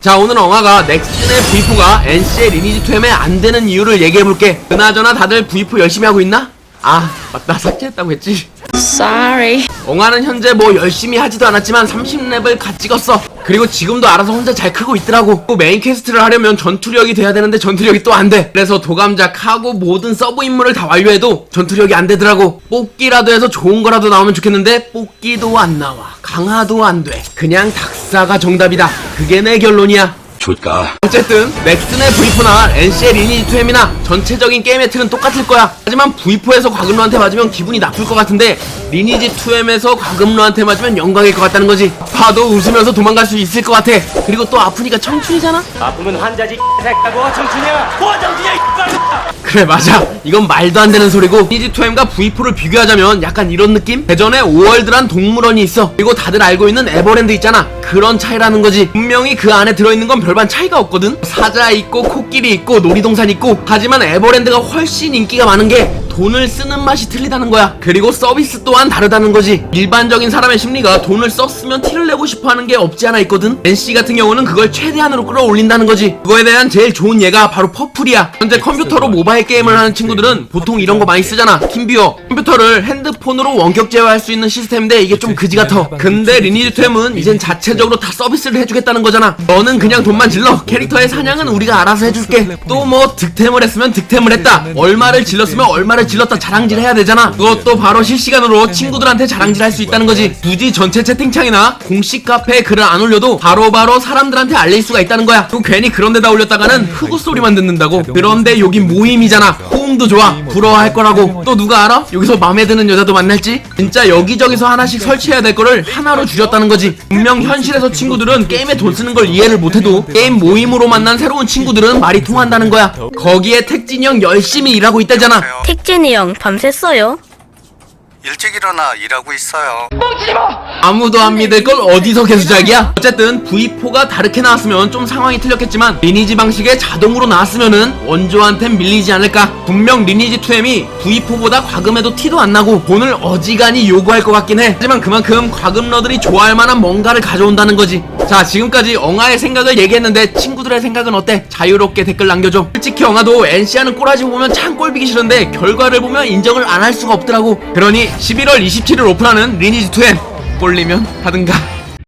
자 오늘 엉아가 넥슨의 V4가 NC의 리니지 2M에 안 되는 이유를 얘기해볼게 그나저나 다들 V4 열심히 하고 있나? 아 맞다. 삭제했다고 했지. Sorry. 엉아는 현재 뭐 열심히 하지도 않았지만 30렙을 갓 찍었어. 그리고 지금도 알아서 혼자 잘 크고 있더라고. 또 메인 퀘스트를 하려면 전투력이 돼야 되는데 전투력이 또 안돼. 그래서 도감작 하고 모든 서브 임무를 다 완료해도 전투력이 안 되더라고. 뽑기라도 해서 좋은 거라도 나오면 좋겠는데 뽑기도 안 나와. 강화도 안 돼. 그냥 닥사가 정답이다. 그게 내 결론이야 좋다. 어쨌든 넥슨의 V4나 NC의 리니지 2M이나 전체적인 게임의 틀은 똑같을 거야. 하지만 V4에서 과금러한테 맞으면 기분이 나쁠 것 같은데 리니지 2M에서 과금러한테 맞으면 영광일 것 같다는 거지. 봐도 웃으면서 도망갈 수 있을 것 같아. 그리고 또 아프니까 청춘이잖아? 아픔은 환자지 새끼고 청춘이야. 고정이야 이빨 그래 맞아. 이건 말도 안 되는 소리고 리니지 2M과 V4를 비교하자면 약간 이런 느낌? 대전에 오월드란 동물원이 있어. 그리고 다들 알고 있는 에버랜드 있잖아. 그런 차이라는 거지. 분명히 그 안에 들어있는 건 별반 차이가 없거든. 사자 있고 코끼리 있고 놀이동산 있고. 하지만 에버랜드가 훨씬 인기가 많은 게 돈을 쓰는 맛이 틀리다는 거야. 그리고 서비스 또한 다르다는 거지. 일반적인 사람의 심리가 돈을 썼으면 티를 내고 싶어 하는 게 없지 않아 있거든. NC 같은 경우는 그걸 최대한으로 끌어올린다는 거지. 그거에 대한 제일 좋은 예가 바로 퍼플이야. 현재 컴퓨터로 모바일 게임을 하는 친구들은 보통 이런 거 많이 쓰잖아. 팀뷰어 컴퓨터를 핸드폰으로 원격 제어할 수 있는 시스템인데 이게 좀 그지 같아. 근데 리니지 템은 이젠 자체적으로 다 서비스를 해주겠다는 거잖아. 너는 그냥 돈만 질러. 캐릭터의 사냥은 우리가 알아서 해줄게. 또 뭐 득템을 했으면 득템을 했다. 얼마를 질렀으면 얼마를 질렀다 자랑질 해야 되잖아. 그것도 바로 실시간으로 친구들한테 자랑질 할 수 있다는 거지. 굳이 전체 채팅창이나 공식 카페에 글을 안 올려도 바로바로 사람들한테 알릴 수가 있다는 거야. 또 괜히 그런 데다 올렸다가는 흑우 소리만 듣는다고. 그런데 여기 모임이잖아. 호응도 좋아. 부러워할 거라고. 또 누가 알아? 여기서 마음에 드는 여자도 만날지? 진짜 여기저기서 하나씩 설치해야 될 거를 하나로 줄였다는 거지. 분명 현실에서 친구들은 게임에 돈 쓰는 걸 이해를 못해도 게임 모임으로 만난 새로운 친구들은 말이 통한다는 거야. 거기에 택진이 형 열심히 일하고 있다잖아. 택진 이 형 밤샜어요? 일찍 일어나 일하고 있어요. 아무도 안 믿을 걸 어디서 개수작이야? 어쨌든 V4가 다르게 나왔으면 좀 상황이 틀렸겠지만 리니지 방식에 자동으로 나왔으면은 원조한텐 밀리지 않을까? 분명 리니지 2M이 V4보다 과금해도 티도 안 나고 돈을 어지간히 요구할 것 같긴 해. 하지만 그만큼 과금러들이 좋아할 만한 뭔가를 가져온다는 거지. 자, 지금까지 엉아의 생각을 얘기했는데 친구들의 생각은 어때? 자유롭게 댓글 남겨줘. 솔직히 엉아도 NC하는 꼬라지 보면 참 꼴비기 싫은데 결과를 보면 인정을 안 할 수가 없더라고. 그러니 11월 27일 오픈하는 리니지 2M 꼴리면 하든가.